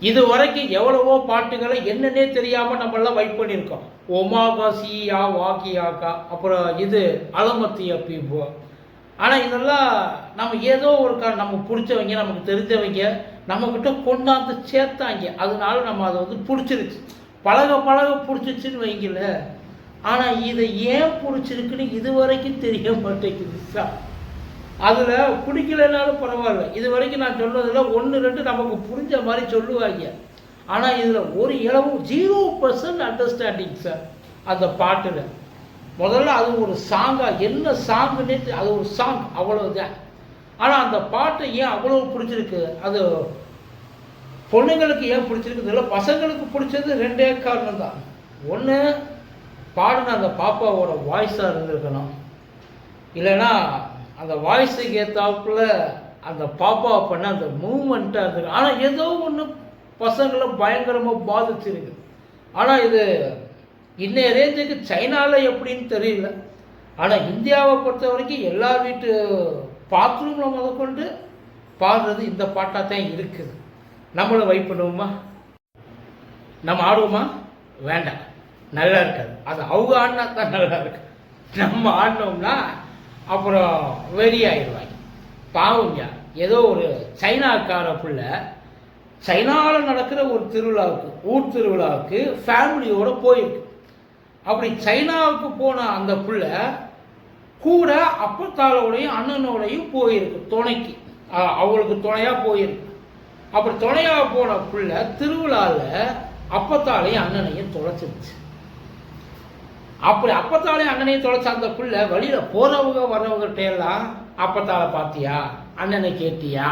இது வரைக்கும் எவ்வளவோ பாட்டுகளை என்னன்னே தெரியாமல் நம்மளாம் வைட் பண்ணியிருக்கோம். ஒமாகா சியா வாக்கியாக்கா அப்புறம் இது அலமத்தி பீபோ. ஆனால் இதெல்லாம் நம்ம ஏதோ ஒரு க நம்ம பிடிச்சவங்க நமக்கு தெரிஞ்சவங்க நம்மக்கிட்ட கொண்டாந்து சேர்த்தாங்க. அதனால நம்ம அதை வந்து பிடிச்சிருச்சு. பழக பழக பிடிச்சிச்சின்னு வைங்கல ஆனால் இதை ஏன் பிடிச்சிருக்குன்னு இது வரைக்கும் தெரிய மாட்டேங்குது சார். அதில் பிடிக்கலைனாலும் பரவாயில்ல. இது வரைக்கும் நான் சொன்னதில் ஒன்று ரெண்டு நமக்கு புரிஞ்ச மாதிரி சொல்லுவாங்க. ஆனால் இதில் ஒரு இளவும் ஜீரோ பர்சன்ட் அண்டர்ஸ்டாண்டிங் சார் அந்த பாட்டில். முதல்ல அது ஒரு சாங்காக என்ன சாங்குன்னே அது ஒரு சாங் அவ்வளவுதான். ஆனால் அந்த பாட்டை ஏன் அவ்வளோ பிடிச்சிருக்கு? அது பொண்ணுங்களுக்கு ஏன் பிடிச்சிருக்குது இல்லை பசங்களுக்கு பிடிச்சது ரெண்டே காரணம் தான். ஒன்று பாடின அந்த பாப்பாவோட வாய்ஸாக இருந்திருக்கணும். இல்லைன்னா அந்த வாய்ஸுக்கு ஏற்றாப்புல அந்த பாப்பா பண்ண அந்த மூமெண்ட்டாக இருந்தது ஆனால் ஏதோ ஒன்று பசங்களை பயங்கரமாக பாதிச்சிருக்கு. ஆனால் இது இன்னைய ரேஞ்சுக்கு சைனாவில் எப்படின்னு தெரியல. ஆனால் இந்தியாவை பொறுத்த வரைக்கும் எல்லா வீட்டு பாத்ரூமில் முதற்கொண்டு பாடுறது இந்த பாட்டாக தான் இருக்குது. நம்மளும் வைப் பண்ணுவோமா? நம்ம ஆடுவோமா? வேண்டாம். நல்லா இருக்காது. அது அவங்க ஆடினா தான் நல்லா இருக்கு நம்ம ஆடினோம்னா அப்புறம் வெறி ஆயிடுவாங்க. பாவங்க ஏதோ ஒரு சைனாக்கார பிள்ளை சைனாவில் நடக்கிற ஒரு திருவிழாவுக்கு ஊர் திருவிழாவுக்கு ஃபேமிலியோடு போயிருக்கு. அப்படி சைனாவுக்கு போன அந்த பிள்ளை கூட அப்பத்தாளோடையும் அண்ணனோடையும் போயிருக்கு துணைக்கு. அவளுக்கு துணையாக போயிருக்கு. அப்படி துணையாக போன பிள்ளை திருவிழாவில் அப்பத்தாலையும் அண்ணனையும் தொலைச்சிருச்சு. அப்படி அப்பத்தாளையும் அண்ணனையும் தொலைச்ச அந்த பிள்ளை வழியில் போகிறவங்க வர்றவங்ககிட்ட எல்லாம் அப்பத்தால பார்த்தியா? அண்ணனை கேட்டியா?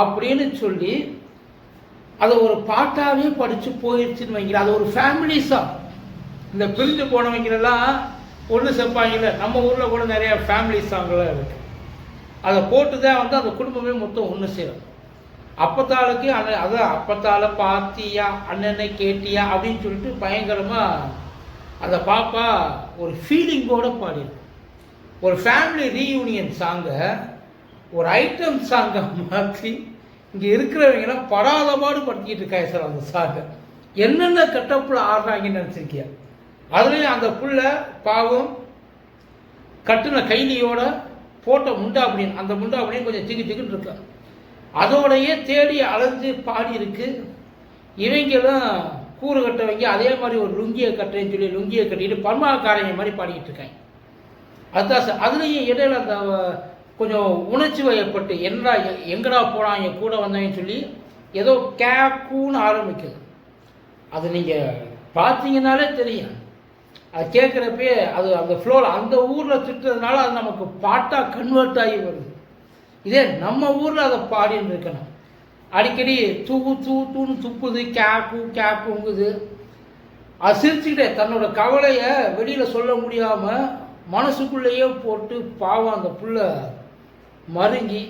அப்படின்னு சொல்லி அதை ஒரு பாட்டாவே படித்து போயிடுச்சுன்னு வைங்களேன். அது ஒரு ஃபேமிலி சாங் இந்த பிரிஞ்சு போனவங்களெல்லாம் ஒன்று செப்பாங்கல்ல. நம்ம ஊரில் கூட நிறைய ஃபேமிலி சாங்கெல்லாம் இருக்குது அதை போட்டு தான் வந்து அந்த குடும்பமே மொத்தம் ஒன்று சேரும். அப்பத்தாளுக்கு அண்ணன் அதான் அப்பத்தால பார்த்தியா? அண்ணனை கேட்டியா? அப்படின்னு சொல்லிட்டு பயங்கரமாக அந்த பாப்பா ஒரு ஃபீலிங்கோட பாடியிருக்கும் ஒரு ஃபேமிலி ரீயூனியன் சாங்கை ஒரு ஐட்டம் சாங்கை மாற்றி இங்கே இருக்கிறவங்களாம் படாத பாடு படுத்திக்கிட்டு இருக்காங்க சார் அந்த சாங்கை என்னென்ன கட்டப்பில் ஆடுறாங்கன்னு நினச்சிருக்கியா? அதுலேயும் அந்த புள்ள பாவம் கட்டின கைலியோட போட்ட முண்டா அப்படின்னு அந்த முண்டா அப்படின்னு கொஞ்சம் திக்கு திக்குன்னு இருக்கா. அதோடையே தேடி அலைஞ்சு பாடி இருக்கு இவங்கெல்லாம் கூறு கட்டவங்க அதே மாதிரி ஒரு லுங்கியை கட்டுறேன்னு சொல்லி லுங்கியை கட்டிட்டு பர்மாக்காரங்க மாதிரி பாடிக்கிட்டு இருக்காங்க. அதுதான் சார். அதுலேயும் இடையில அந்த கொஞ்சம் உணர்ச்சி வயப்பட்டு என்னடா எங்கடா போனாங்க கூட வந்தாங்கன்னு சொல்லி ஏதோ கேக்கூன்னு ஆரம்பிக்குது. அது நீங்கள் பார்த்தீங்கன்னாலே தெரியும். அது கேட்குறப்பே அது அந்த ஃப்ளோவில் அந்த ஊரில் திட்டுறதுனால அது நமக்கு பாட்டாக கன்வெர்ட் ஆகி வருது. இதே நம்ம ஊரில் அதை பாடின்னு இருக்கணும். அடிக்கடி தூ தூ தூன்னு துப்புது கேக்கு கேக்குங்குது அது சிரிச்சுக்கிட்டே தன்னோட கவலையை வெளியில் சொல்ல முடியாமல் மனசுக்குள்ளேயே போட்டு பாவம் அந்த புள்ள மருங்கி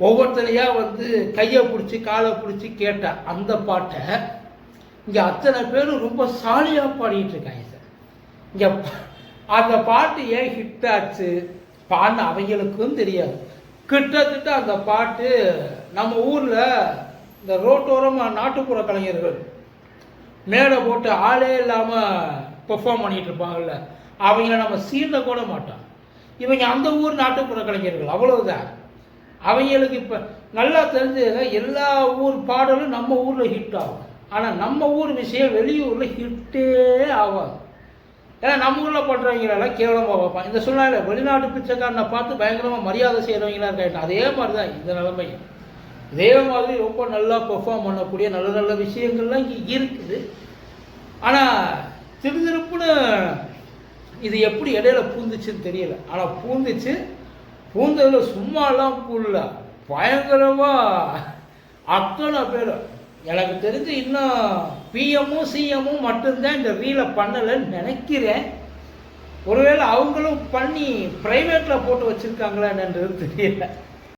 ஒவ்வொருத்தரையாக வந்து கையை பிடிச்சி காலை பிடிச்சி கேட்ட அந்த பாட்டை இங்கே அத்தனை பேரும் ரொம்ப சாலியாக பாடிட்டு இருக்காங்க சார். இங்கே அந்த பாட்டு ஏன் ஹிட் ஆச்சு? பாடின அவங்களுக்கும் தெரியாது. கிட்டத்தட்ட அந்த பாட்டு நம்ம ஊரில் இந்த ரோட்டோரமாக நாட்டுப்புற கலைஞர்கள் மேடை போட்டு ஆளே இல்லாமல் பெர்ஃபார்ம் பண்ணிகிட்டு இருப்பாங்கல்ல அவங்கள நம்ம சீண்ட கூட மாட்டோம். இவங்க அந்த ஊர் நாட்டுப்புற கலைஞர்கள் அவ்வளவுதான். அவங்களுக்கு இப்போ நல்லா தெரிஞ்சதுங்க எல்லா ஊர் பாடலும் நம்ம ஊரில் ஹிட் ஆகும். ஆனால் நம்ம ஊர் விஷயம் வெளியூரில் ஹிட்டே ஆகாது. ஏன்னா நம்ம ஊரில் போட்டுறவங்களெல்லாம் கேவலமாக பார்ப்பான் இந்த சூழ்நிலை வெளிநாட்டு பிச்சைக்காரனை பார்த்து பயங்கரமாக மரியாதை செய்கிறவங்களா இருக்காங்க. அதே மாதிரி தான் இந்த நிலைமை இதே மாதிரி ரொம்ப நல்லா பெர்ஃபார்ம் பண்ணக்கூடிய நல்ல நல்ல விஷயங்கள்லாம் இங்கே இருக்குது. ஆனால் திருதிருப்புன்னு இது எப்படி இடையில பூந்துச்சுன்னு தெரியல. ஆனால் பூந்துச்சு. பூந்ததில் சும்மாலாம் பூல்ல பயங்கரமாக அத்தனை பேர். எனக்கு தெரிஞ்சு இன்னும் பிஎம்மும் சிஎம்மும் மட்டும்தான் இந்த ரீலை பண்ணலைன்னு நினைக்கிறேன். ஒருவேளை அவங்களும் பண்ணி ப்ரைவேட்டில் போட்டு வச்சுருக்காங்களா என்னன்றது தெரியல.